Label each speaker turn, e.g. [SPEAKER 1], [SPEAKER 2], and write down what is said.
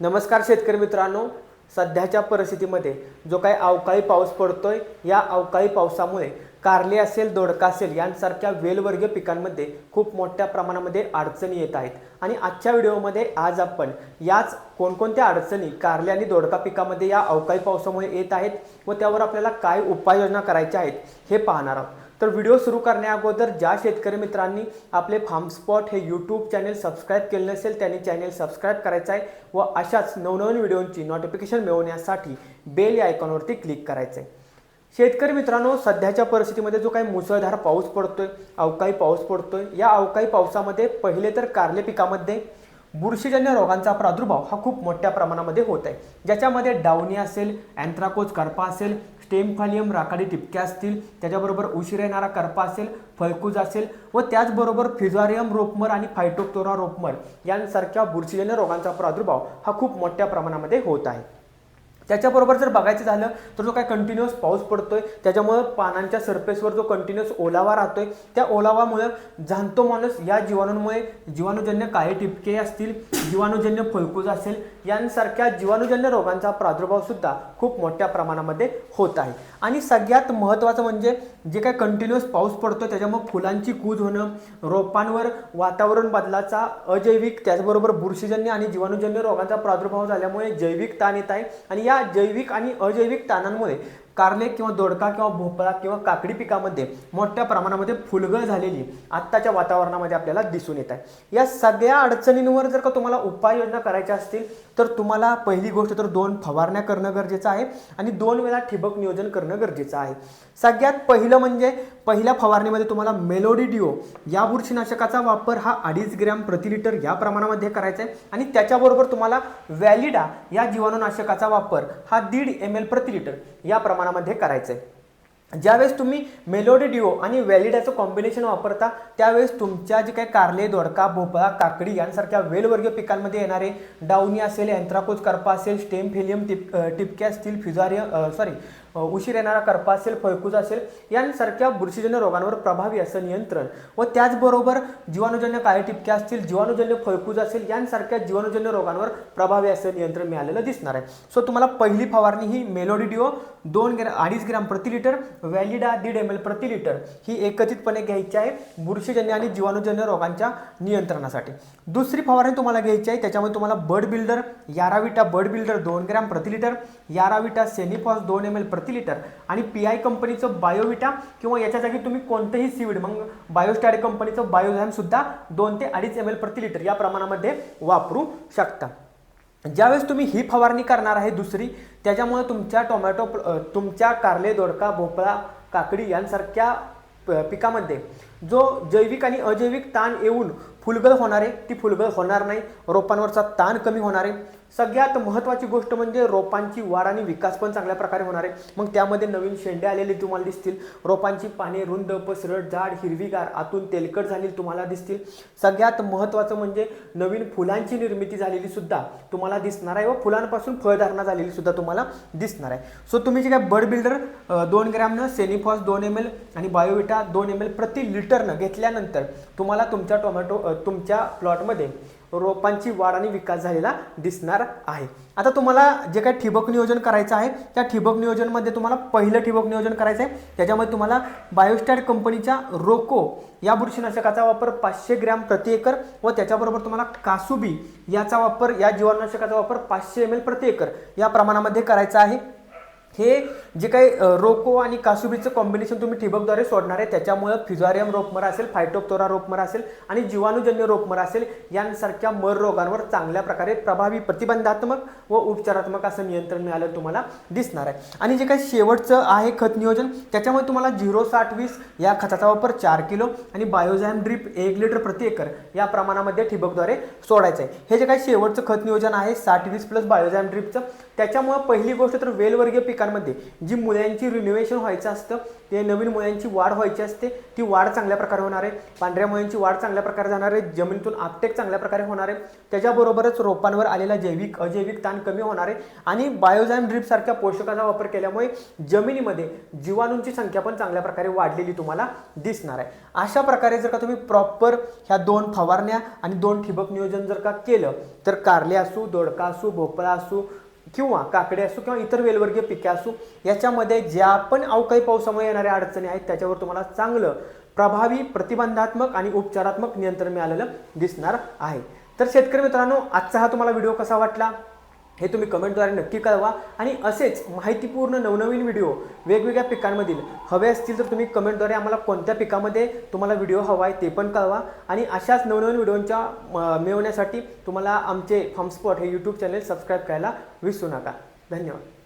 [SPEAKER 1] नमस्कार शेतकरी मित्रांनो. सध्याच्या परिस्थितीमध्ये जो काही अवकाळी पाऊस पडतोय या अवकाळी पावसामुळे कारले असेल दोडका असेल यांसारख्या वेलवर्गीय पिकांमध्ये खूप मोठ्या प्रमाणामध्ये अडचणी येत आहेत. आणि आजच्या व्हिडिओमध्ये आज आपण याच कोणकोणत्या अडचणी कारले आणि दोडका पिकामध्ये या अवकाळी पावसामुळे येत आहेत व त्यावर आपल्याला काय उपाययोजना करायच्या आहेत हे पाहणार आहोत. तर व्हिडिओ सुरू करण्याअगोदर ज्या शेतकरी मित्रांनी आपले फार्मस्पॉट हे यूट्यूब चॅनेल सबस्क्राईब केले नसेल त्यांनी चॅनेल सबस्क्राईब करायचं आहे व अशाच नवनवीन व्हिडिओंची नोटिफिकेशन मिळवण्यासाठी बेल या आयकॉनवरती क्लिक करायचं आहे शेतकरी मित्रांनो सध्याच्या परिस्थितीमध्ये जो काही मुसळधार पाऊस पडतोय अवकाळी पाऊस पडतोय या अवकाळी पावसामध्ये पहिले तर कारले पिकामध्ये बुरशीजन्य रोगांचा प्रादुर्भाव हा खूप मोठ्या प्रमाणामध्ये होत आहे. ज्याच्यामध्ये डावणी असेल अँथ्राकोज करपा असेल स्टेम फालियम राखाडी टिपक्या असतील त्याच्याबरोबर उशीर येणारा करपा असेल फळकूज असेल व त्याचबरोबर फिझारियम रोपमर आणि फायटोक्टोरा रोपमर यांसारख्या बुरशीजन्य रोगांचा प्रादुर्भाव हा खूप मोठ्या प्रमाणामध्ये होत आहे. त्याच्याबरोबर जर बघायचं झालं तर जो काय कंटिन्युअस पाऊस पडतोय त्याच्यामुळं पानांच्या सरफेसवर जो कंटिन्युअस ओलावा राहतोय त्या ओलावामुळे जाणतो माणूस या जीवाणूंमुळे जीवाणूजन्य काळे टिपके असतील जीवाणूजन्य फुलकूज असेल यांसारख्या जीवाणूजन्य रोगांचा प्रादुर्भाव सुद्धा खूप मोठ्या प्रमाणामध्ये होत आहे. आणि सगळ्यात महत्त्वाचं म्हणजे जे काय कंटिन्युअस पाऊस पडतो त्याच्यामुळे फुलांची कूज होणं रोपांवर वातावरण बदलाचा अजैविक त्याचबरोबर बुरशीजन्य आणि जीवाणूजन्य रोगांचा प्रादुर्भाव झाल्यामुळे जैविक ताण येत आहे. आणि या जैविक आणि अजैविक ताणांमुळे कारले किंवा दोडका किंवा भोपळा किंवा काकडी पिकामध्ये मोठ्या प्रमाणामध्ये फुलगळ झालेली आत्ताच्या वातावरणामध्ये आपल्याला दिसून येत आहे. या सगळ्या अडचणींवर जर का तुम्हाला उपाययोजना करायच्या असतील तर तुम्हाला पहिली गोष्ट तर दोन फवारण्या करणं गरजेचं आहे आणि दोन वेळा ठिबक नियोजन करणं गरजेचं आहे. सगळ्यात पहिलं म्हणजे पहिल्या फवारणीमध्ये तुम्हाला मेलोडी डिओ या बुरशीनाशकाचा वापर हा अडीच ग्रॅम प्रति लिटर या प्रमाणामध्ये करायचा आहे. आणि त्याच्याबरोबर तुम्हाला व्हॅलिडा या जीवाणूनाशकाचा वापर हा दीड एम एल प्रति लिटर या प्रमाणामध्ये करायचा आहे. ज्यावेळेस तुम्ही मेलोडी डिओ आणि व्हॅलिडाचं कॉम्बिनेशन वापरता त्यावेळेस तुमच्या जे काही कारले दोडका भोपळा काकडी यांसारख्या वेलवर्गीय पिकांमध्ये येणारे डाउनी असेल अँथ्राकोज करपा असेल स्टेम फेलियम टिप टिपके असतील फिजारिय सॉरी उशीर येणारा करपा असेल फळकूज असेल यांसारख्या बुरशीजन्य रोगांवर प्रभावी असं नियंत्रण व त्याचबरोबर जीवाणूजन्य काळे टिपके असतील जीवाणूजन्य फळकूज असेल यांसारख्या जीवाणूजन्य रोगांवर प्रभावी असं नियंत्रण मिळालेलं दिसणार आहे. सो तुम्हाला पहिली फवारणी ही मेलोडी डिओ दोन ग्रॅ अडीच ग्रॅम प्रति लिटर व्हॅलिडा दीड एम एल प्रति लिटर ही एकत्रितपणे घ्यायची आहे बुरशीजन्य आणि जीवाणूजन्य रोगांच्या नियंत्रणासाठी. दुसरी फवारणी तुम्हाला घ्यायची आहे त्याच्यामध्ये तुम्हाला bird builder Yaravita bird builder दोन ग्रॅम प्रति लिटर याराविटा सेनिफॉस दोन एम एल प्रति लिटर. आणि पी आय कंपनीचं बायोविटा किंवा याच्या जागी तुम्ही कोणतंही सीविड मग बायोस्टॅड कंपनीचं बायोझॅम सुद्धा दोन ते अडीच एम एल प्रति लिटर या प्रमाणामध्ये वापरू शकता. ज्यावेळेस तुम्ही ही फवारणी करणार आहे दुसरी त्याच्यामुळे तुमच्या टोमॅटो तुमच्या कारले दोडका भोपळा काकडी यांसारख्या प- पिकामध्ये जो जैविक आणि अजैविक ताण येऊन फुलगळ होणार आहे ती फुलगळ होणार नाही. रोपांवरचा ताण कमी होणार आहे. सगळ्यात महत्त्वाची गोष्ट म्हणजे रोपांची वाढ आणि विकास पण चांगल्या प्रकारे होणार आहे. मग त्यामध्ये नवीन शेंडे आलेले तुम्हाला दिसतील. रोपांची पाने रुंद पसरट जाड हिरवीगार आतून तेलकट झालेली तुम्हाला दिसतील. सगळ्यात महत्त्वाचं म्हणजे नवीन फुलांची निर्मिती झालेली सुद्धा तुम्हाला दिसणार आहे व फुलांपासून फळधारणा झालेली सुद्धा तुम्हाला दिसणार आहे. सो तुम्ही जे काय बर्ड बिल्डर दोन ग्रॅमनं सेनिफॉस दोन एम एल आणि बायोविटा दोन एम एल प्रति लिटरनं घेतल्यानंतर तुम्हाला तुमच्या टोमॅटो तुमच्या प्लॉटमध्ये रोपांची वाढ आणि विकास झालेला दिसणार आहे. आता तुम्हाला जे काही ठिबक नियोजन करायचं आहे त्या ठिबक नियोजनमध्ये तुम्हाला पहिलं ठिबक नियोजन करायचं आहे. त्याच्यामध्ये तुम्हाला बायोस्टॅट कंपनीच्या रोको या बुरशीनाशकाचा वापर पाचशे ग्रॅम प्रति एकर व त्याच्याबरोबर तुम्हाला कासुबी याचा वापर या जीवाणनाशकाचा वापर पाचशे एम एल प्रति एकर या प्रमाणामध्ये करायचा आहे. हे जे काही रोको आणि कासुबीचं कॉम्बिनेशन तुम्ही ठिबकद्वारे सोडणार आहे त्याच्यामुळं फिजारियम रोपमर असेल फायटोक्टोरा रोपमर असेल आणि जीवाणूजन्य रोपमर असेल यांसारख्या मर रोगांवर चांगल्या प्रकारे प्रभावी प्रतिबंधात्मक व उपचारात्मक असं नियंत्रण मिळालं तुम्हाला दिसणार आहे. आणि जे काही शेवटचं आहे खत नियोजन त्याच्यामुळे तुम्हाला झिरो साठ वीस या खताचा वापर चार किलो आणि बायोझॅम ड्रीप एक लिटर प्रति एकर या प्रमाणामध्ये ठिबकद्वारे सोडायचं आहे. हे जे काही शेवटचं खत नियोजन आहे साठ वीस प्लस बायोझॅम ड्रीपचं त्याच्यामुळं पहिली गोष्ट तर वेलवर्गीय पिकांना पिकांमध्ये जी मुळ्यांची रिन्युएशन व्हायचं असतं ते नवीन मुळ्यांची वाढ व्हायची असते ती वाढ चांगल्या प्रकारे होणार आहे. पांढऱ्या मुळ्यांची वाढ चांगल्या प्रकारे जाणार आहे जमिनीतून आपटेक चांगल्या प्रकारे होणार आहे. त्याच्याबरोबरच रोपांवर आलेला जैविक अजैविक ताण कमी होणार आहे. आणि बायोझाईम ड्रीपसारख्या पोषकाचा वापर केल्यामुळे जमिनीमध्ये जीवाणूंची संख्या पण चांगल्या प्रकारे वाढलेली तुम्हाला दिसणार आहे. अशा प्रकारे जर का तुम्ही प्रॉपर ह्या दोन फवारण्या आणि दोन ठिबक नियोजन जर का केलं तर कारले असू दोडका असू भोपळा असू किंवा काकडे असो किंवा इतर वेलवर्गीय पिके असो याच्यामध्ये ज्या पण अवकाळी पावसामुळे येणाऱ्या अडचणी आहेत त्याच्यावर तुम्हाला चांगलं प्रभावी प्रतिबंधात्मक आणि उपचारात्मक नियंत्रण मिळालेलं दिसणार आहे. तर शेतकरी मित्रांनो आजचा हा तुम्हाला व्हिडिओ कसा वाटला? हे तुम्ही कमेंटद्वारे नक्की कळवा आणि असेच माहितीपूर्ण नवनवीन व्हिडिओ वेगवेगळ्या पिकांमधील हवे असतील तर तुम्ही कमेंटद्वारे आम्हाला कोणत्या पिकामध्ये तुम्हाला व्हिडिओ हवा आहे ते पण कळवा. आणि अशाच नवनवीन व्हिडिओंच्या मिळवण्यासाठी तुम्हाला आमचे फॉर्मस्पॉट हे यूट्यूब चॅनेल सबस्क्राईब करायला विसरू नका. धन्यवाद.